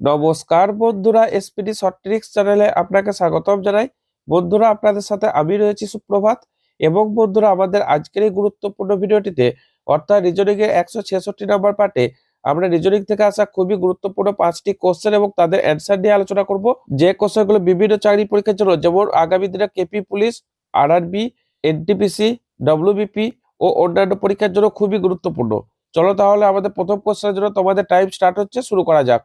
নমস্কার বন্ধুরা SPD short tricks চ্যানেলে আপনাকে স্বাগতম জানাই। বন্ধুরা, আপনাদের সাথে আমি রয়েছি সুপ্রভাত এবং বন্ধুরা, আমাদের আজকের এই গুরুত্বপূর্ণ ভিডিওটিতে অর্থাৎ রিজনিং এর একশো ছেষট্টি নম্বর পার্টে আমরা রিজনিং থেকে আসা খুবই গুরুত্বপূর্ণ পাঁচটি কোশ্চেন এবং তাদের অ্যান্সার নিয়ে আলোচনা করব। যে কোশ্চেনগুলো বিভিন্ন চাকরি পরীক্ষার জন্য, যেমন আগামী দিনে KP police RRB NTPC WBP ও অন্যান্য পরীক্ষার জন্য খুবই গুরুত্বপূর্ণ। চলো তাহলে আমাদের প্রথম কোশ্চেনের জন্য তোমাদের টাইম স্টার্ট হচ্ছে, শুরু করা যাক।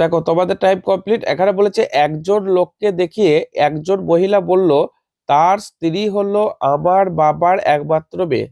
দেখো, তোমাদের টাইম কমপ্লিট এখানে বলেছে, একজন লোককে দেখিয়ে একজন মহিলা বলল, তার স্ত্রী হলো আমার বাবার একমাত্র মেয়ে।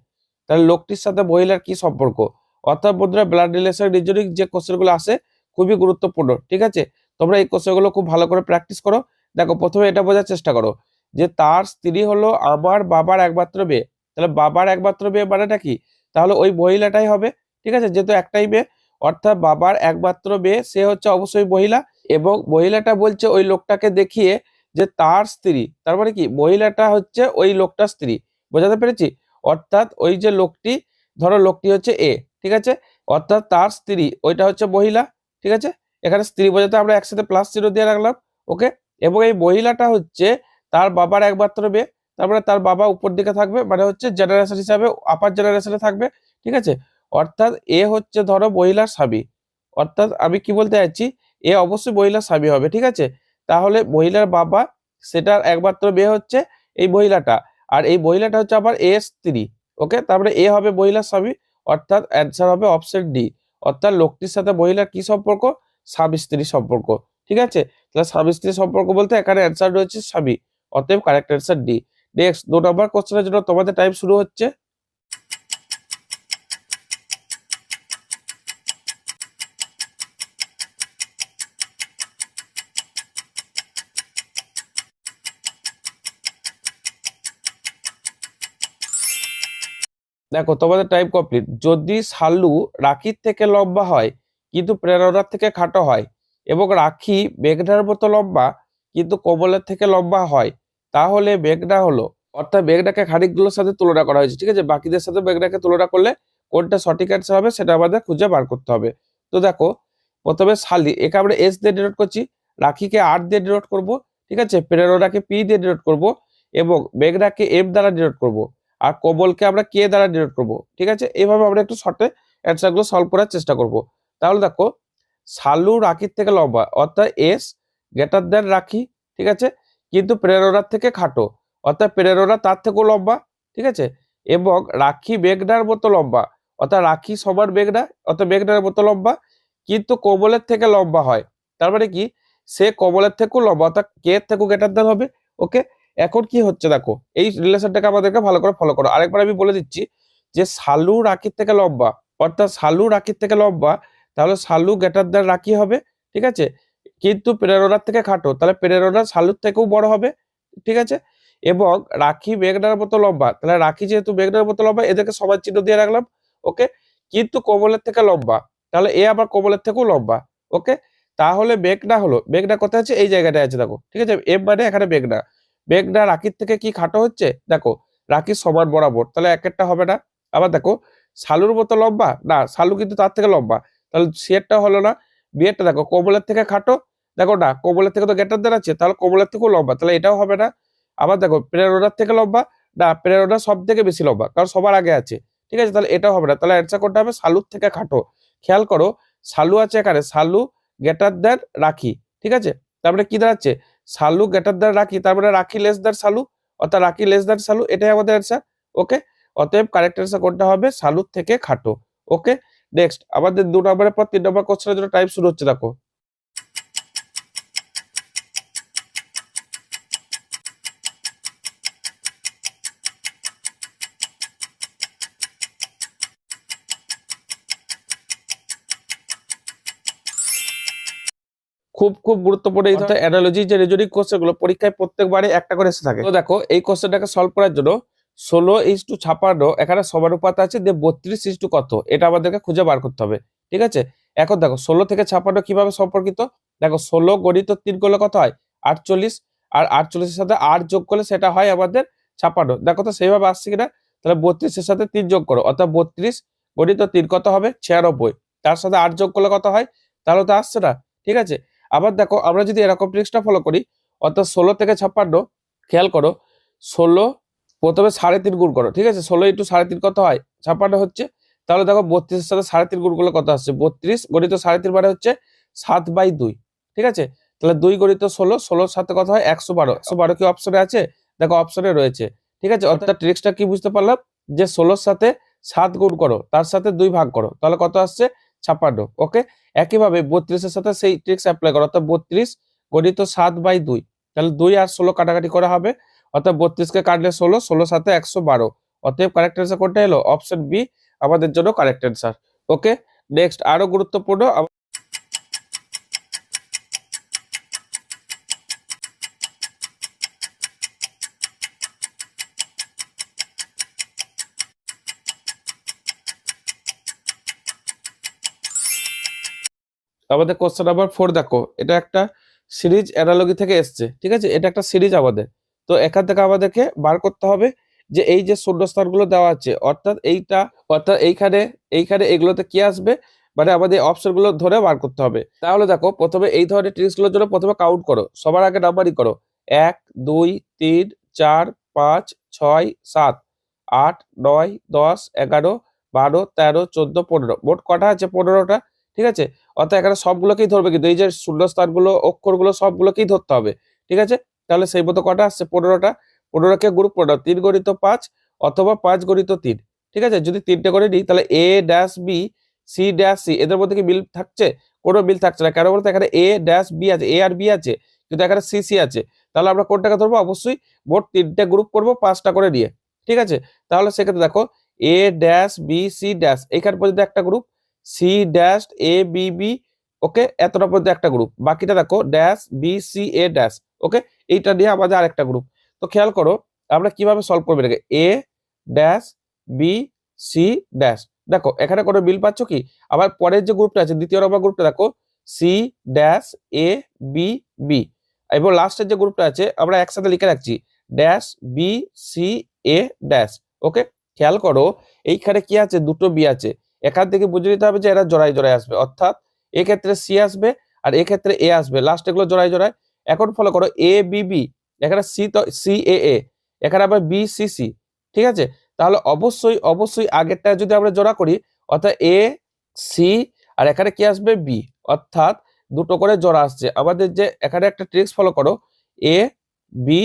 তাহলে লোকটির সাথে মহিলার কি সম্পর্ক? অর্থাৎ বন্ধুরা ব্লাড রিলেশন রিজনিং যে কোশ্চেনগুলো আসে, খুবই গুরুত্বপূর্ণ, ঠিক আছে? তোমরা এই কোশ্চেনগুলো খুব ভালো করে প্র্যাকটিস করো। দেখো, প্রথমে এটা বোঝার চেষ্টা করো যে, তার স্ত্রী হলো আমার বাবার একমাত্র মেয়ে। তাহলে বাবার একমাত্র মেয়ে মানেটা কি? তাহলে ওই মহিলাটাই হবে, ঠিক আছে? যেহেতু একটাই মেয়ে অর্থাৎ বাবার একমাত্র মেয়ে, সে হচ্ছে অবশ্যই মহিলা এবং মহিলাটা বলছে ওই লোকটাকে দেখিয়ে যে তার স্ত্রী। তার মানে কি? মহিলাটা হচ্ছে ওই লোকটার স্ত্রী। বোঝাতে পেরেছি? অর্থাৎ ওই যে লোকটি, ধরো লোকটি হচ্ছে এ, ঠিক আছে? অর্থাৎ তার স্ত্রী, ওইটা হচ্ছে মহিলা, ঠিক আছে? এখানে স্ত্রী বোঝাতে আমরা একসাথে প্লাস জিরো দিয়ে রাখলাম ওকে এবং এই মহিলাটা হচ্ছে তার বাবার একমাত্র মেয়ে তারপরে তার বাবা উপর দিকে থাকবে মানে হচ্ছে জেনারেশন হিসাবে আপার জেনারেশনে থাকবে, ঠিক আছে? অর্থাৎ এ হচ্ছে ধরো মহিলার স্বামী অর্থাৎ আমি কি বলতে চাচ্ছি এ অবশ্যই মহিলার স্বামী হবে, ঠিক আছে? তাহলে মহিলার বাবা, সেটার একমাত্র মেয়ে হচ্ছে এই মহিলাটা আর এই মহিলাটা হচ্ছে আবার এ স্ত্রী, ওকে? তারপরে এ হবে মহিলার স্বামী অর্থাৎ অ্যান্সার হবে অপশন ডি অর্থাৎ লোকটির সাথে মহিলার কি সম্পর্ক? স্বামী স্ত্রী সম্পর্ক, ঠিক আছে? তাহলে স্বামী স্ত্রী সম্পর্ক বলতে এখানে অ্যান্সার রয়েছে স্বামী অতএব কারেক্ট অ্যান্সার ডি নেক্সট দু নম্বর কোশ্চেনের জন্য তোমাদের টাইম শুরু হচ্ছে। দেখো, তোমাদের টাইম কমপ্লিট যদি সালু রাখির থেকে লম্বা হয়, কিন্তু প্রেরণার থেকে খাটো হয়, এবং রাখি মেঘনার মতো লম্বা, কিন্তু কমলের থেকে লম্বা হয়, তাহলে মেঘনা হলো, অর্থাৎ মেঘনাকে খানিকগুলোর সাথে তুলনা করা হয়েছে, ঠিক আছে? বাকিদের সাথে মেঘনাকে তুলনা করলে কোনটা সঠিক অ্যান্সার হবে, সেটা আমাদের খুঁজে বার করতে হবে। তো দেখো, প্রথমে শালি একে আমরা এস দিয়ে ডিনোট করছি, রাখিকে আর দিয়ে ডিনোট করব, ঠিক আছে? প্রেরণাকে পি দিয়ে ডিনোট করব, এবং মেঘনাকে এম দ্বারা ডিনোট করব। আর কমলকে আমরা কে দ্বারা ডিনোট করব? ঠিক আছে? এইভাবে আমরা একটু শর্টে অ্যান্সারগুলো সলভ করার চেষ্টা করব। তাহলে দেখো সালু রাখির থেকে লম্বা, অর্থাৎ এস গ্রেটার দেন রাখি, ঠিক আছে? কিন্তু প্রেরণার থেকে খাটো, অর্থাৎ প্রেরণা তার থেকেও লম্বা, ঠিক আছে? এবং রাখি মেঘনার মতো লম্বা, অর্থাৎ রাখি সবার মেঘনা, অর্থাৎ মেঘনার মতো লম্বা, কিন্তু কমলের থেকে লম্বা হয়। তার মানে কি? সে কমলের থেকেও লম্বা, অর্থাৎ কে থেকেও গ্রেটার দেন হবে ওকে এখন কি হচ্ছে দেখো, এই রিলেশনটাকে আমাদেরকে ভালো করে ফলো করো। আরেকবার আমি বলে দিচ্ছি যে সালু রাখির থেকে লম্বা, অর্থাৎ সালু রাখির থেকে লম্বা, তাহলে সালু গ্রেটার দেন রাখি হবে, ঠিক আছে? কিন্তু প্রেরণার থেকে খাটো, তাহলে প্রেরণা সালুর থেকেও বড় হবে, ঠিক আছে? এবং রাখি মেঘনার মতো লম্বা, তাহলে রাখি যেহেতু মেঘনার মতো লম্বা, এদেরকে সবার চিহ্ন দিয়ে রাখলাম ওকে কিন্তু কোমলের থেকে লম্বা, তাহলে এ আবার কোমলের থেকেও লম্বা ওকে তাহলে মেঘনা হলো, মেঘনা কোথায় আছে? এই জায়গাটায় আছে দেখো, ঠিক আছে? এম মানে এখানে মেঘনা। মেঘনা রাখির থেকে কি খাটো হচ্ছে? দেখো রাখির সমান বরাবর। তাহলে এক একটা হবে না? আবার দেখো, শালুর মতো লম্বা? না, শালু কিন্তু তার থেকে লম্বা। তাহলে সিয়েরটা হলো না? বিয়েরটা দেখো, কমলের থেকে খাটো? দেখো না, কমলের থেকে তো গেটার দেন আছে, তাহলে কমলের থেকেও লম্বা। তাহলে এটাও হবে না? আবার দেখো প্রেরণার থেকে লম্বা? না, প্রেরণা সব থেকে বেশি লম্বা, কারণ সবার আগে আছে। ঠিক আছে, তাহলে এটাও হবে না। তাহলে অ্যান্সার করতে হবে? শালুর থেকে খাটো। খেয়াল করো, শালু আছে এখানে, শালু গেটার দেন রাখি। ঠিক আছে? তারপরে কি দাঁড়াচ্ছে? সালু গেটার দ্যান রাখি তারপরে রাখি লেস দ্বার সালু, অর্থাৎ রাখি লেস দ্বার সালু, এটাই আমাদের অ্যান্সার ওকে অতএব কারেক্ট অ্যান্সার কোনটা হবে? সালুর থেকে খাটো ওকে নেক্সট আমাদের দু নম্বরের পর তিন নম্বর কোশ্চেনের জন্য টাইম শুরু হচ্ছে, দেখো। খুব খুব গুরুত্বপূর্ণ এই ধরনের অ্যানালজি যে রিজনিং কোশ্চেনগুলো পরীক্ষায় প্রত্যেকবারে একটা করে এসে থাকে। তো দেখো এই কোশ্চেনটাকে সলভ করার জন্য ষোলো ইস টু ছাপান্ন এখানে সমানুপাত আছে যে বত্রিশ ইস টু কত এটা আমাদেরকে খুঁজে বার করতে হবে ঠিক আছে? এখন দেখো ষোলো থেকে ছাপ্পান্ন কীভাবে সম্পর্কিত? দেখো ষোলো গণিত তিন করলে কত হয়? আটচল্লিশ আর আটচল্লিশের সাথে আট যোগ করলে সেটা হয় আমাদের ছাপ্পান্ন দেখো তো সেইভাবে আসছে কিনা? তাহলে বত্রিশের সাথে তিন যোগ করো অর্থাৎ বত্রিশ গণিত তিন কত হবে? ছিয়ানব্বই তার সাথে আট যোগ করলে কত হয়? তাহলে তো আসছে না ঠিক আছে? আবার দেখো, আমরা যদি এরকম ট্রিক্সটা ফলো করি, অর্থাৎ ষোলো থেকে ছাপ্পান্ন, খেয়াল করো, ষোলো প্রথমে সাড়ে তিন গুণ করো, ঠিক আছে? ষোলো ইন্টু সাড়ে তিন কত হয়? ছাপ্পান্ন হচ্ছে। তাহলে দেখো, বত্রিশের সাথে সাড়ে তিন গুণ করলে কত আসছে? বত্রিশ গণিত সাড়ে তিন মানে হচ্ছে সাত বাই দুই, ঠিক আছে? তাহলে দুই গণিত ষোলো, ষোলোর সাথে কত হয়? একশো বারো। একশো বারো কি অপশনে আছে? দেখো অপশনে রয়েছে, ঠিক আছে? অর্থাৎ ট্রিক্সটা কি বুঝতে পারলাম? যে ষোলোর সাথে সাত গুণ করো, তার সাথে দুই ভাগ করো, তাহলে কত আসছে? ছাপ্পান্ন ওকে একইভাবে বত্রিশের সাথে সেই ট্রিক্স অ্যাপ্লাই করো, অর্থাৎ বত্রিশ গণিত সাত বাই দুই, তাহলে দুই আর ষোলো কাটাকাটি করা হবে, অর্থাৎ বত্রিশকে কাটলে ষোলো ষোলো সাথে একশো বারো, অতএব কারেক্ট অ্যান্সার কোনটা এলো? অপশন বি আমাদের জন্য কারেক্ট অ্যান্সার ওকে নেক্সট আরও গুরুত্বপূর্ণ আমাদের কোশ্চেন নাম্বার ফোর দেখো, এটা একটা সিরিজ অ্যানালজি থেকে এসছে, ঠিক আছে? এটা একটা সিরিজ আমাদের। তো এখান থেকে আমাদেরকে বার করতে হবে যে এই যে শূন্যস্থানগুলো দেওয়া আছে, অর্থাৎ এইটা, অর্থাৎ এইখানে এইখানে এগুলোতে কি আসবে? মানে আমাদের অপশনগুলো ধরে বার করতে হবে। তাহলে দেখো, প্রথমে এই ধরনের ট্রিক্সগুলোর জন্য প্রথমে কাউন্ট করো, সবার আগে নাম্বারই করো। এক, দুই, তিন, চার, পাঁচ, ছয়, সাত, আট, নয়, দশ, এগারো, বারো, তেরো, চোদ্দ, পনেরো। মোট কটা আছে পনেরোটা? ঠিক আছে? অর্থাৎ এখানে সবগুলোকেই ধরবে কিন্তু এই যে শূন্যস্থানগুলো, অক্ষরগুলো সবগুলোকেই ধরতে হবে, ঠিক আছে? তাহলে সেই মতো কটা আসছে? পনেরোটা। পনেরোকে গ্রুপ পনেরো, তিন গণিত পাঁচ অথবা পাঁচ গণিত তিন, ঠিক আছে? যদি তিনটে করে নিই, তাহলে A dash B C dash C এদের মধ্যে কি মিল থাকছে? কোনো মিল থাকছে না, কেন বলতো এখানে এ ড্যাশ বি আছে এ আর বি আছে, কিন্তু এখানে সি সি আছে। তাহলে আমরা কোনটাকে ধরবো? অবশ্যই মোট তিনটে গ্রুপ করব, পাঁচটা করে নিয়ে, ঠিক আছে? তাহলে সেক্ষেত্রে দেখো A dash B C dash এখানে পর্যন্ত একটা group C dash A B B okay এতটা পর্যন্ত একটা গ্রুপ বাকিটা দেখো dash B C A dash okay এইটা নিয়ে আমাদের আরেকটা গ্রুপ তো খেয়াল করো, আমরা কীভাবে সলভ করব এটাকে? A dash B C dash দেখো, এখানে কোনো মিল পাচ্ছ কি? আবার পরের যে গ্রুপটা আছে, দ্বিতীয় নম্বর গ্রুপটা দেখো C dash A B B এবং লাস্টের যে গ্রুপটা আছে, আমরা একসাথে লিখে রাখছি dash B C A dash okay খেয়াল করো, এইখানে কি আছে? দুটো বি আছে। এখান থেকে বুঝে নিতে হবে যে এরা জোড়ায় জোড়ায় আসবে। অর্থাৎ এক্ষেত্রে সি আসবে আর এক্ষেত্রে এ আসবে। লাস্ট এগুলো জোড়ায় জোড়ায়। এখন ফলো করো এ বি বি এখানে সি তো সি এ এ এখানে আবার বি সি সি ঠিক আছে? তাহলে অবশ্যই অবশ্যই আগেরটা যদি আমরা জোড়া করি, অর্থাৎ এ সি আর এখানে কি আসবে? বি অর্থাৎ দুটো করে জোড়া আসছে। আমাদের যে এখানে একটা ট্রিক্স ফলো করো। এ বি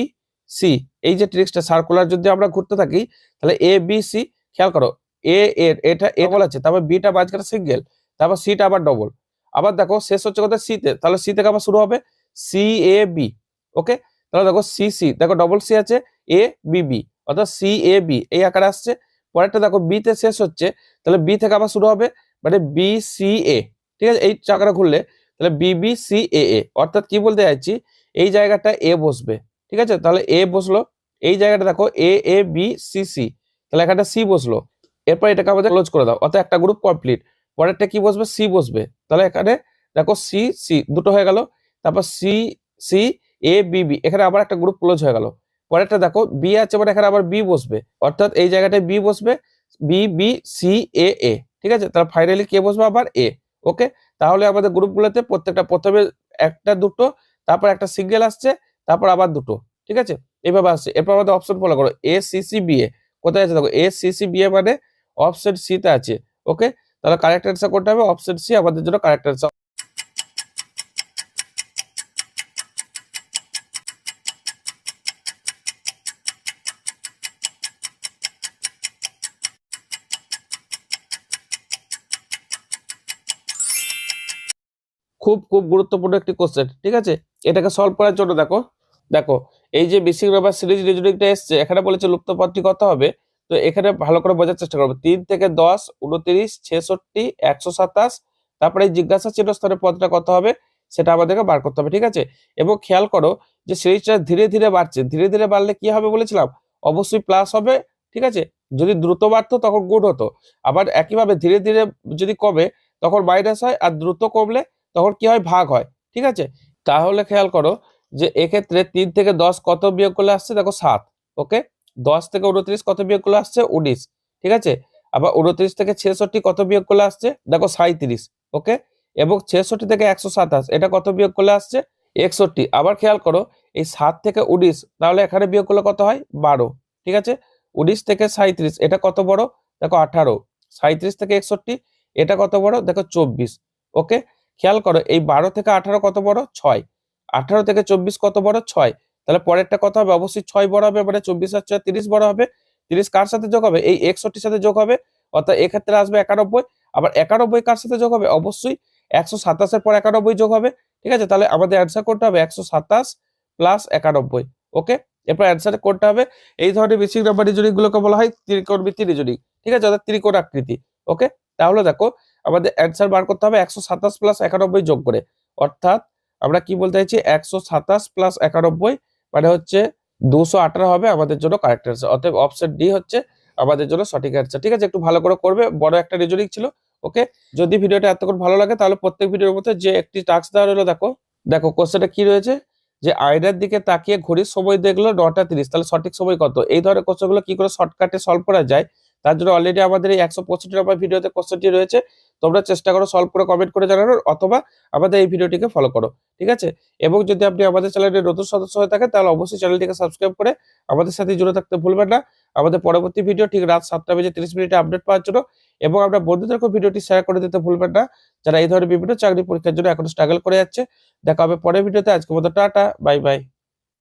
সি এই যে ট্রিক্সটা সার্কুলার যদি আমরা ঘুরতে থাকি, তাহলে এ বি সি খেয়াল করো। এ এর এটা এ বলা আছে, তারপর বিটা বাজ মাঝখানে সিঙ্গেল তারপর সিটা আবার ডবল আবার দেখো, শেষ হচ্ছে কথা সিতে তাহলে সি থেকে আবার শুরু হবে সি এ বি ওকে তাহলে দেখো সি সি দেখো ডবল সি আছে এ বি বি অর্থাৎ সি এ বি এই আকারে আসছে। পরেরটা দেখো বি তে শেষ হচ্ছে, তাহলে বি থেকে আবার শুরু হবে মানে বি সি এ ঠিক আছে? এই চাকাটা ঘুরলে তাহলে B B C A A অর্থাৎ কি বলতে চাইছি? এই জায়গাটা এ বসবে, ঠিক আছে? তাহলে এ বসল, এই জায়গাটা দেখো A A B C C তাহলে এখানটা সি বসল। এরপর এটাকে আমাদের ক্লোজ করে দাও, অর্থাৎ একটা গ্রুপ কমপ্লিট পরেরটা কি বসবে? সি বসবে। তাহলে এখানে দেখো সি সি দুটো হয়ে গেল। তারপর C C A B B এখানে আবার একটা গ্রুপ ক্লোজ হয়ে গেল। পরেরটা দেখো বি আছে মানে এখানে আবার বি বসবে। অর্থাৎ এই জায়গাটায় বি বসবে B B C A A ঠিক আছে? তাহলে ফাইনালি কে বসবে? আবার এ ওকে তাহলে আমাদের গ্রুপগুলোতে প্রত্যেকটা, প্রথমে একটা, দুটো, তারপর একটা সিঙ্গেল আসছে, তারপর আবার দুটো, ঠিক আছে? এইভাবে আসছে। এরপর আমাদের অপশন ফলো করো। A C C B A কোথায় আছে? দেখো A C C B A মানে অপশন সি তে আছে ওকে তাহলে কারেক্ট অ্যান্সার করতে হবে অপশন সি আমাদের জন্য কারেক্ট অ্যান্সার খুব খুব গুরুত্বপূর্ণ একটি কোশ্চেন ঠিক আছে? এটাকে সলভ করার জন্য দেখো দেখো, এই যে বেসিক নাম্বার সিরিজ রিজনিংটা এসছে, এখানে বলেছে লুপ্ত পদটি কত হবে? তো এখানে ভালো করে বোঝার চেষ্টা করব। তিন থেকে দশ, উনত্রিশ, ছেষট্টি, একশো সাতাশ, তারপরে জিজ্ঞাসা চিহ্ন স্তরের পদটা কত হবে? সেটা আমাদেরকে বার করতে হবে, ঠিক আছে? এবং খেয়াল করো যে সিরিজটা ধীরে ধীরে বাড়ছে। ধীরে ধীরে বাড়লে কি হবে বলেছিলাম? অবশ্যই প্লাস হবে, ঠিক আছে? যদি দ্রুত বাড়তো তখন গুণ হতো। আবার একইভাবে ধীরে ধীরে যদি কমে তখন মাইনাস হয়, আর দ্রুত কমলে তখন কি হয়? ভাগ হয়, ঠিক আছে? তাহলে খেয়াল করো যে এক্ষেত্রে তিন থেকে দশ কত বিয়োগ করলে আসছে? দেখো সাত ওকে দশ থেকে উনত্রিশ কত বিয়োগ করলে আসছে উনিশ, ঠিক আছে? আবার উনত্রিশ থেকে ছেষট্টি কত বিয়োগ করলে আসছে? দেখো সাঁত্রিশ ওকে? এবং ছেষট্টি থেকে একশো সাতাশ, এটা কত বিয়োগ করলে আসছে? একষট্টি। আবার খেয়াল করো, এই সাত থেকে উনিশ, তাহলে এখানে বিয়োগ করলে কত হয়? বারো, ঠিক আছে? উনিশ থেকে সাঁত্রিশ এটা কত বড়? দেখো আঠারো সাঁত্রিশ থেকে একষট্টি, এটা কত বড়? দেখো চব্বিশ, ওকে? খেয়াল করো, এই বারো থেকে আঠারো কত বড়? ছয়, আঠারো থেকে চব্বিশ কত বড়? ছয় তাহলে পরেরটা কথা হবে? অবশ্যই ছয় বড় হবে মানে চব্বিশ আর ছয়, তিরিশ বড় হবে। তিরিশ কার সাথে যোগ হবে? এই একষট্টির সাথে যোগ হবে। অর্থাৎ এক্ষেত্রে আসবে একানব্বই। আবার একানব্বই কার সাথে যোগ হবে? অবশ্যই একশো সাতাশের পর একানব্বই যোগ হবে। ঠিক আছে? তাহলে আমাদের অ্যান্সার করতে হবে একশো সাতাশ প্লাস একানব্বই। ওকে এরপর অ্যান্সার করতে হবে এই ধরনের বেসিক নাম্বার রিজনিং গুলোকে বলা হয় ত্রিকোণ ত্রিকোণমিতি রিজনিং ঠিক আছে? অর্থাৎ ত্রিকোণ আকৃতি। ওকে তাহলে দেখো, আমাদের অ্যান্সার বার করতে হবে একশো সাতাশ প্লাস একানব্বই যোগ করে। অর্থাৎ আমরা কি বলতে চাইছি? একশো সাতাশ প্লাস একানব্বই মানে হচ্ছে দুশো আঠারো হবে আমাদের জন্য কারেক্ট অ্যান্সার অতএব অপশন ডি হচ্ছে আমাদের জন্য সঠিক অ্যান্সার ঠিক আছে, একটু ভালো করে করবে, বড় একটা রিজনিং ছিল ওকে যদি ভিডিওটা এতক্ষণ ভালো লাগে, তাহলে প্রত্যেক ভিডিওর মধ্যে যে একটি টাস্ক দেওয়া রইল, দেখো দেখো কোশ্চেনটা কি রয়েছে? যে আয়নার দিকে তাকিয়ে ঘড়ির সময় দেখল নটা তিরিশ, তাহলে সঠিক সময় কত? এই ধরনের কোশ্চেনগুলো কি করে শর্টকাটে সলভ করা যায়? তার জন্য অলরেডি আমাদের এই একশো পঁয়ষট্টি নম্বর ভিডিওতে কোশ্চেনটি রয়েছে। তোমরা চেষ্টা করো সলভ করে কমেন্ট করে জানানোর, অথবা আমাদের এই ভিডিওটিকে ফলো করো, ঠিক আছে? এবং যদি আপনি আমাদের চ্যানেলের নতুন সদস্য হয়ে থাকেন, তাহলে অবশ্যই চ্যানেলটিকে সাবস্ক্রাইব করে আমাদের সাথে জুড়ে থাকতে ভুলবেন না। আমাদের পরবর্তী ভিডিও ঠিক রাত সাতটা বেজে তিরিশ মিনিটে আপডেট পাওয়ার জন্য এবং আমরা বন্ধুদেরকে ভিডিওটি শেয়ার করে দিতে ভুলবেন না। যারা এই ধরনের বিভিন্ন চাকরি পরীক্ষার জন্য এখন স্ট্রাগল করে যাচ্ছে, দেখা হবে পরের ভিডিওতে আজকের মতো টাটা বাই বাই